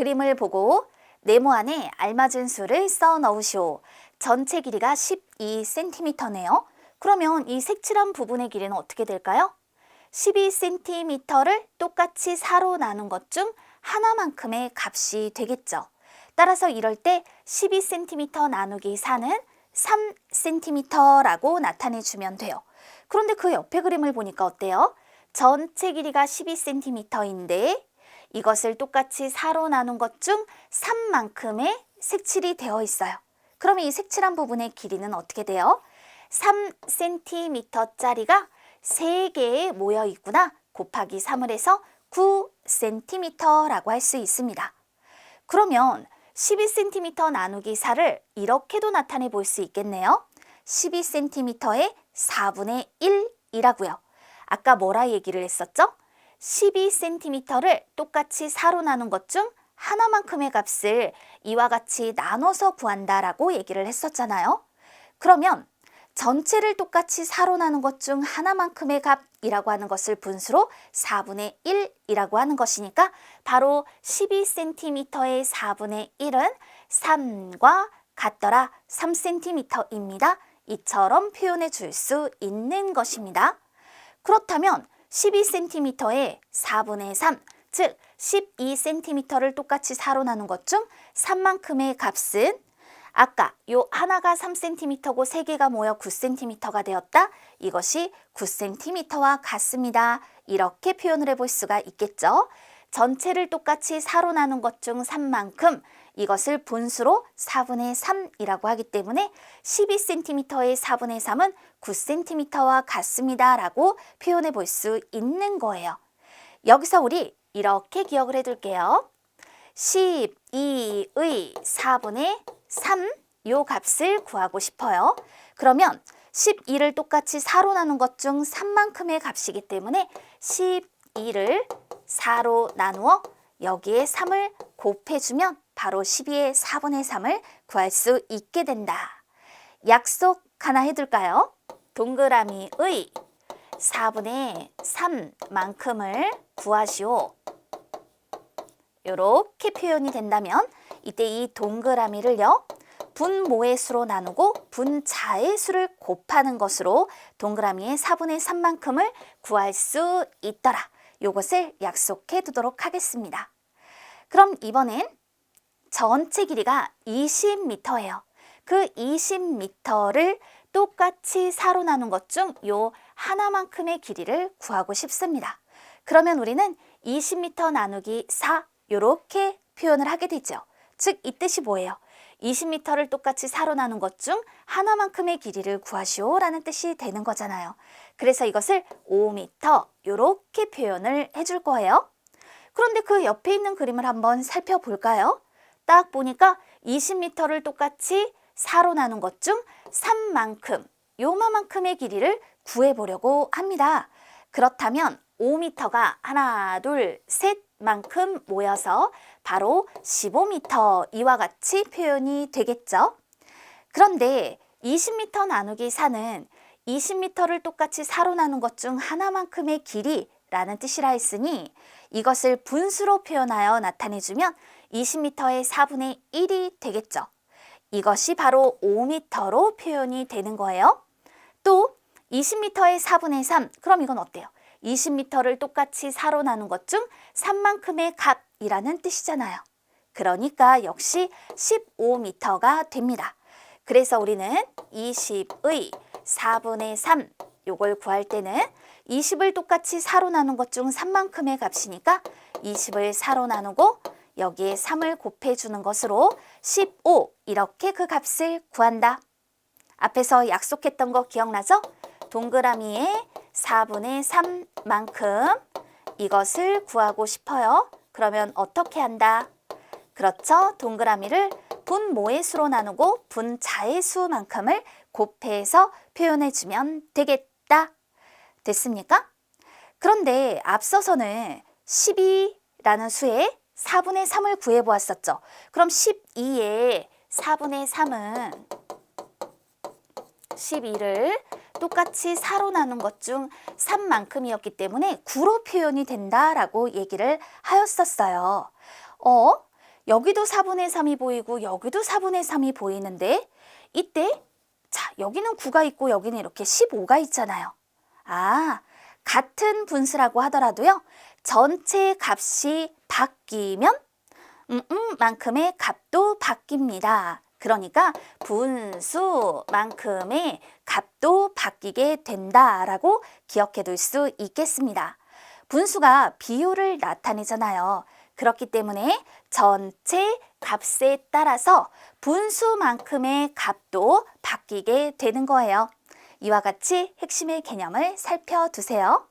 그림을 보고 네모 안에 알맞은 수를 써 넣으시오. 전체 길이가 12cm네요. 그러면 이 색칠한 부분의 길이는 어떻게 될까요? 12cm를 똑같이 4로 나눈 것 중 하나만큼의 값이 되겠죠. 따라서 이럴 때 12cm 나누기 4는 3cm라고 나타내주면 돼요. 그런데 그 옆에 그림을 보니까 어때요? 전체 길이가 12cm인데 이것을 똑같이 4로 나눈 것 중 3만큼의 색칠이 되어 있어요. 그러면 이 색칠한 부분의 길이는 어떻게 돼요? 3cm짜리가 3개에 모여 있구나 곱하기 3을 해서 9cm라고 할 수 있습니다. 그러면 12cm 나누기 4를 이렇게도 나타내 볼 수 있겠네요. 12cm의 4분의 1이라고요. 아까 뭐라 얘기를 했었죠? 12cm를 똑같이 4로 나눈 것 중 하나만큼의 값을 이와 같이 나눠서 구한다라고 얘기를 했었잖아요. 그러면 전체를 똑같이 4로 나눈 것 중 하나만큼의 값이라고 하는 것을 분수로 4분의 1이라고 하는 것이니까 바로 12cm의 4분의 1은 3과 같더라 3cm입니다. 이처럼 표현해 줄 수 있는 것입니다. 그렇다면 12cm의 4분의 3, 즉 12cm를 똑같이 4로 나눈 것 중 3만큼의 값은 아까 요 하나가 3cm고 세 개가 모여 9cm가 되었다. 이것이 9cm와 같습니다. 이렇게 표현을 해볼 수가 있겠죠. 전체를 똑같이 4로 나눈 것 중 3만큼 이것을 분수로 4분의 3이라고 하기 때문에 12cm의 4분의 3은 9cm와 같습니다. 라고 표현해 볼 수 있는 거예요. 여기서 우리 이렇게 기억을 해둘게요. 12의 4분의 3, 요 값을 구하고 싶어요. 그러면 12를 똑같이 4로 나눈 것 중 3만큼의 값이기 때문에 12를 4로 나누어 여기에 3을 곱해주면 바로 12의 4분의 3을 구할 수 있게 된다. 약속 하나 해둘까요? 동그라미의 4분의 3만큼을 구하시오. 이렇게 표현이 된다면 이때 이 동그라미를요. 분모의 수로 나누고 분자의 수를 곱하는 것으로 동그라미의 4분의 3만큼을 구할 수 있더라. 요것을 약속해 두도록 하겠습니다. 그럼 이번엔 전체 길이가 20m예요. 그 20m를 똑같이 4로 나눈 것 중 요 하나만큼의 길이를 구하고 싶습니다. 그러면 우리는 20m 나누기 4 요렇게 표현을 하게 되죠. 즉 이 뜻이 뭐예요? 20m를 똑같이 4로 나눈 것 중 하나만큼의 길이를 구하시오 라는 뜻이 되는 거잖아요. 그래서 이것을 5m 요렇게 표현을 해줄 거예요. 그런데 그 옆에 있는 그림을 한번 살펴볼까요? 딱 보니까 20m를 똑같이 4로 나눈 것 중 3만큼, 요만큼의 길이를 구해보려고 합니다. 그렇다면 5m가 하나, 둘, 셋 만큼 모여서 바로 15m 이와 같이 표현이 되겠죠. 그런데 20m 나누기 4는 20m를 똑같이 4로 나눈 것 중 하나만큼의 길이 라는 뜻이라 했으니 이것을 분수로 표현하여 나타내주면 20m의 4분의 1이 되겠죠. 이것이 바로 5m로 표현이 되는 거예요. 또 20m의 4분의 3, 그럼 이건 어때요? 20m를 똑같이 4로 나눈 것 중 3만큼의 값이라는 뜻이잖아요. 그러니까 역시 15m가 됩니다. 그래서 우리는 20의 4분의 3 요걸 구할 때는 20을 똑같이 4로 나눈 것 중 3만큼의 값이니까 20을 4로 나누고 여기에 3을 곱해주는 것으로 15 이렇게 그 값을 구한다. 앞에서 약속했던 거 기억나죠? 동그라미에 4분의 3만큼 이것을 구하고 싶어요. 그러면 어떻게 한다? 그렇죠. 동그라미를 분모의 수로 나누고 분자의 수만큼을 곱해서 표현해주면 되겠다. 됐습니까? 그런데 앞서서는 12라는 수에 4분의 3을 구해 보았었죠. 그럼 12에 4분의 3은 12를 똑같이 4로 나눈 것 중 3만큼이었기 때문에 9로 표현이 된다라고 얘기를 하였었어요. 어? 여기도 4분의 3이 보이고 여기도 4분의 3이 보이는데 이때 자, 여기는 9가 있고 여기는 이렇게 15가 있잖아요. 아, 같은 분수라고 하더라도요. 전체 값이 바뀌면 음, 음, 만큼의 값도 바뀝니다. 그러니까 분수만큼의 값도 바뀌게 된다라고 기억해 둘 수 있겠습니다. 분수가 비율을 나타내잖아요. 그렇기 때문에 전체 값에 따라서 분수만큼의 값도 바뀌게 되는 거예요. 이와 같이 핵심의 개념을 살펴두세요.